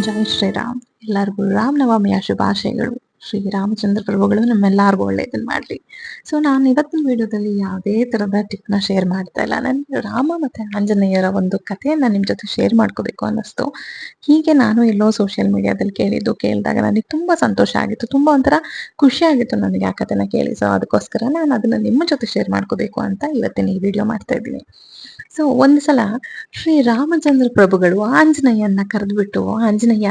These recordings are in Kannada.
ಜೈ ಶ್ರೀರಾಮ್. ಎಲ್ಲರಿಗೂ ರಾಮನವಮಿಯ ಶುಭಾಶಯಗಳು. ಶ್ರೀ ರಾಮಚಂದ್ರ ಪ್ರಭುಗಳು ನಮ್ಮೆಲ್ಲರಿಗೂ ಒಳ್ಳೇದನ್ ಮಾಡ್ಲಿ ಸೊ ನಾನು ಇವತ್ತಿನ ವಿಡಿಯೋದಲ್ಲಿ ಯಾವುದೇ ತರದ ಟಿಪ್ನ ಶೇರ್ ಮಾಡ್ತಾ ಇಲ್ಲ. ನನ್ಗೆ ರಾಮ ಮತ್ತೆ ಆಂಜನೇಯರ ಒಂದು ಕಥೆಯನ್ನ ನಿಮ್ ಜೊತೆ ಶೇರ್ ಮಾಡ್ಕೋಬೇಕು ಅನ್ನಿಸ್ತು. ಹೀಗೆ ನಾನು ಎಲ್ಲೋ ಸೋಷಿಯಲ್ ಮೀಡಿಯಾದಲ್ಲಿ ಕೇಳಿದ್ದು ಕೇಳಿದಾಗ ನನಗೆ ತುಂಬಾ ಸಂತೋಷ ಆಗಿತ್ತು. ತುಂಬಾ ಒಂಥರ ಖುಷಿ ಆಗಿತ್ತು ನನಗೆ ಆ ಕಥೆನ ಕೇಳಿ. ಸೊ ಅದಕ್ಕೋಸ್ಕರ ನಾನು ಅದನ್ನ ನಿಮ್ಮ ಜೊತೆ ಶೇರ್ ಮಾಡ್ಕೋಬೇಕು ಅಂತ ಇವತ್ತಿನ ಈ ವಿಡಿಯೋ ಮಾಡ್ತಾ ಇದ್ದೀನಿ. ಸೊ ಒಂದ್ ಸಲ ಶ್ರೀ ರಾಮಚಂದ್ರ ಪ್ರಭುಗಳು ಆಂಜನೇಯನ್ನ ಕರೆದ್ಬಿಟ್ಟು, ಆಂಜನೇಯ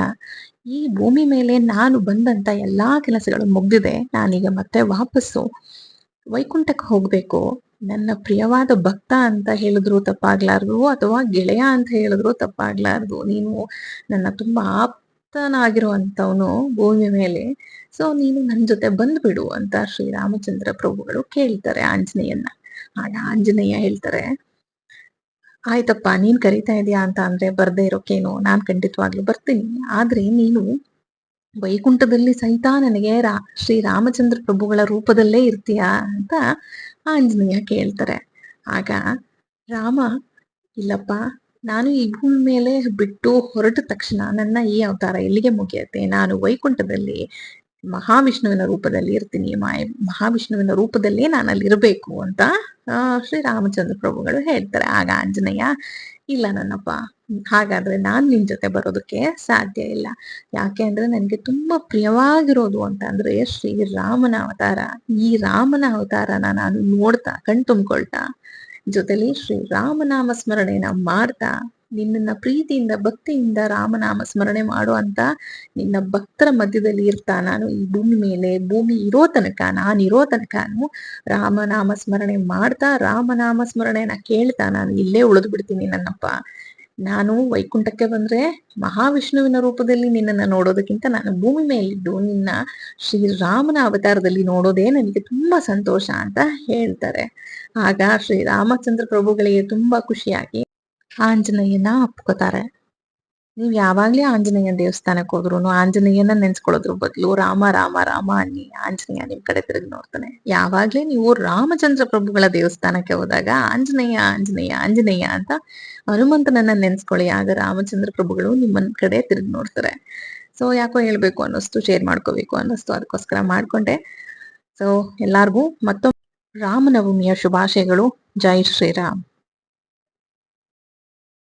ಈ ಭೂಮಿ ಮೇಲೆ ನಾನು ಬಂದಂತ ಎಲ್ಲಾ ಕೆಲಸಗಳು ಮುಗ್ದಿದೆ, ನಾನೀಗ ಮತ್ತೆ ವಾಪಸ್ಸು ವೈಕುಂಠಕ್ಕೆ ಹೋಗ್ಬೇಕು. ನನ್ನ ಪ್ರಿಯವಾದ ಭಕ್ತ ಅಂತ ಹೇಳಿದ್ರು ತಪ್ಪಾಗ್ಲಾರ್ದು, ಅಥವಾ ಗೆಳೆಯ ಅಂತ ಹೇಳಿದ್ರು ತಪ್ಪಾಗ್ಲಾರ್ದು. ನೀನು ನನ್ನ ತುಂಬಾ ಆಪ್ತನಾಗಿರುವಂತವನು ಭೂಮಿ ಮೇಲೆ. ಸೊ ನೀನು ನನ್ನ ಜೊತೆ ಬಂದ್ಬಿಡು ಅಂತ ಶ್ರೀರಾಮಚಂದ್ರ ಪ್ರಭುಗಳು ಕೇಳ್ತಾರೆ ಆಂಜನೇಯನ್ನ. ಆಗ ಆಂಜನೇಯ ಹೇಳ್ತಾರೆ ಆಯ್ತಪ್ಪ, ನೀನ್ ಕರಿತಾ ಇದೀಯಾ ಅಂತ ಅಂದ್ರೆ ಬರ್ದೇ ಇರೋಕೇನು, ನಾನ್ ಖಂಡಿತವಾಗ್ಲೂ ಬರ್ತೀನಿ. ಆದ್ರೆ ನೀನು ವೈಕುಂಠದಲ್ಲಿ ಸಹಿತ ನನಗೆ ರಾ, ಶ್ರೀ ರಾಮಚಂದ್ರ ಪ್ರಭುಗಳ ರೂಪದಲ್ಲೇ ಇರ್ತೀಯಾ ಅಂತ ಆಂಜನೇಯ ಕೇಳ್ತಾರೆ. ಆಗ ರಾಮ, ಇಲ್ಲಪ್ಪ, ನಾನು ಈ ಭೂಮಿ ಮೇಲೆ ಬಿಟ್ಟು ಹೊರಟ ತಕ್ಷಣ ನನ್ನ ಈ ಅವತಾರ ಎಲ್ಲಿಗೆ ಮುಗಿಯತ್ತೆ? ನಾನು ವೈಕುಂಠದಲ್ಲಿ ಮಹಾವಿಷ್ಣುವಿನ ರೂಪದಲ್ಲಿ ಇರ್ತೀನಿ, ಮಾಯ ಮಹಾವಿಷ್ಣುವಿನ ರೂಪದಲ್ಲೇ ನಾನು ಅಲ್ಲಿ ಇರಬೇಕು ಅಂತ ಶ್ರೀ ರಾಮಚಂದ್ರ ಪ್ರಭುಗಳು ಹೇಳ್ತಾರೆ. ಆಗ ಆಂಜನೇಯ, ಇಲ್ಲ ನನ್ನಪ್ಪ, ಹಾಗಾದ್ರೆ ನಾನು ನಿನ್ ಜೊತೆ ಬರೋದಕ್ಕೆ ಸಾಧ್ಯ ಇಲ್ಲ. ಯಾಕೆ ಅಂದ್ರೆ ನನಗೆ ತುಂಬಾ ಪ್ರಿಯವಾಗಿರೋದು ಅಂತ ಅಂದ್ರೆ ಶ್ರೀ ರಾಮನ ಅವತಾರ. ಈ ರಾಮನ ಅವತಾರನ ನಾನು ನೋಡ್ತಾ ಕಣ್ ತುಂಬಿಕೊಳ್ತಾ ಜೊತೆಲಿ ಶ್ರೀ ರಾಮನಾಮ ಸ್ಮರಣೆನ ಮಾಡ್ತಾ ನಿನ್ನನ್ನ ಪ್ರೀತಿಯಿಂದ, ಭಕ್ತಿಯಿಂದ ರಾಮನಾಮ ಸ್ಮರಣೆ ಮಾಡುವಂತ ನಿನ್ನ ಭಕ್ತರ ಮಧ್ಯದಲ್ಲಿ ಇರ್ತಾ ನಾನು ಈ ಭೂಮಿ ಮೇಲೆ. ಭೂಮಿ ಇರೋ ತನಕ, ನಾನು ಇರೋ ತನಕನು ರಾಮನಾಮ ಸ್ಮರಣೆ ಮಾಡ್ತಾ, ರಾಮನಾಮ ಸ್ಮರಣೆನ ಕೇಳ್ತಾ ನಾನು ಇಲ್ಲೇ ಉಳಿದು ಬಿಡ್ತೀನಿ ನನ್ನಪ್ಪ. ನಾನು ವೈಕುಂಠಕ್ಕೆ ಬಂದ್ರೆ ಮಹಾವಿಷ್ಣುವಿನ ರೂಪದಲ್ಲಿ ನಿನ್ನನ್ನ ನೋಡೋದಕ್ಕಿಂತ ನಾನು ಭೂಮಿ ಮೇಲಿದ್ದು ನಿನ್ನ ಶ್ರೀರಾಮನ ಅವತಾರದಲ್ಲಿ ನೋಡೋದೇ ನನಗೆ ತುಂಬಾ ಸಂತೋಷ ಅಂತ ಹೇಳ್ತಾರೆ. ಆಗ ಶ್ರೀ ರಾಮಚಂದ್ರ ಪ್ರಭುಗಳಿಗೆ ತುಂಬಾ ಖುಷಿಯಾಗಿ ಆಂಜನೇಯನ ಅಪ್ಕೋತಾರೆ. ನೀವು ಯಾವಾಗ್ಲೇ ಆಂಜನೇಯ ದೇವಸ್ಥಾನಕ್ಕೆ ಹೋದ್ರು ಆಂಜನೇಯನ ನೆನ್ಸ್ಕೊಳ್ಳೋದ್ರ ಬದಲು ರಾಮ ರಾಮ ರಾಮ ಅನ್ನಿ ಆಂಜನೇಯ ನಿಮ್ ಕಡೆ ತಿರುಗಿ ನೋಡ್ತಾನೆ. ಯಾವಾಗ್ಲೇ ನೀವು ರಾಮಚಂದ್ರ ಪ್ರಭುಗಳ ದೇವಸ್ಥಾನಕ್ಕೆ ಹೋದಾಗ ಆಂಜನೇಯ ಆಂಜನೇಯ ಆಂಜನೇಯ ಅಂತ ಹನುಮಂತನನ್ನ ನೆನ್ಸ್ಕೊಳ್ಳಿ. ಆಗ ರಾಮಚಂದ್ರ ಪ್ರಭುಗಳು ನಿಮ್ಮನ್ ಕಡೆ ತಿರುಗಿ ನೋಡ್ತಾರೆ. ಸೊ, ಯಾಕೋ ಹೇಳ್ಬೇಕು ಅನ್ನಿಸ್ತು ಶೇರ್ ಮಾಡ್ಕೋಬೇಕು ಅನ್ನಿಸ್ತು ಅದಕ್ಕೋಸ್ಕರ ಮಾಡ್ಕೊಂಡೆ. ಸೊ, ಎಲ್ಲಾರ್ಗೂ ಮತ್ತೊಮ್ಮೆ ರಾಮನವಮಿಯ ಶುಭಾಶಯಗಳು. ಜೈ ಶ್ರೀರಾಮ್.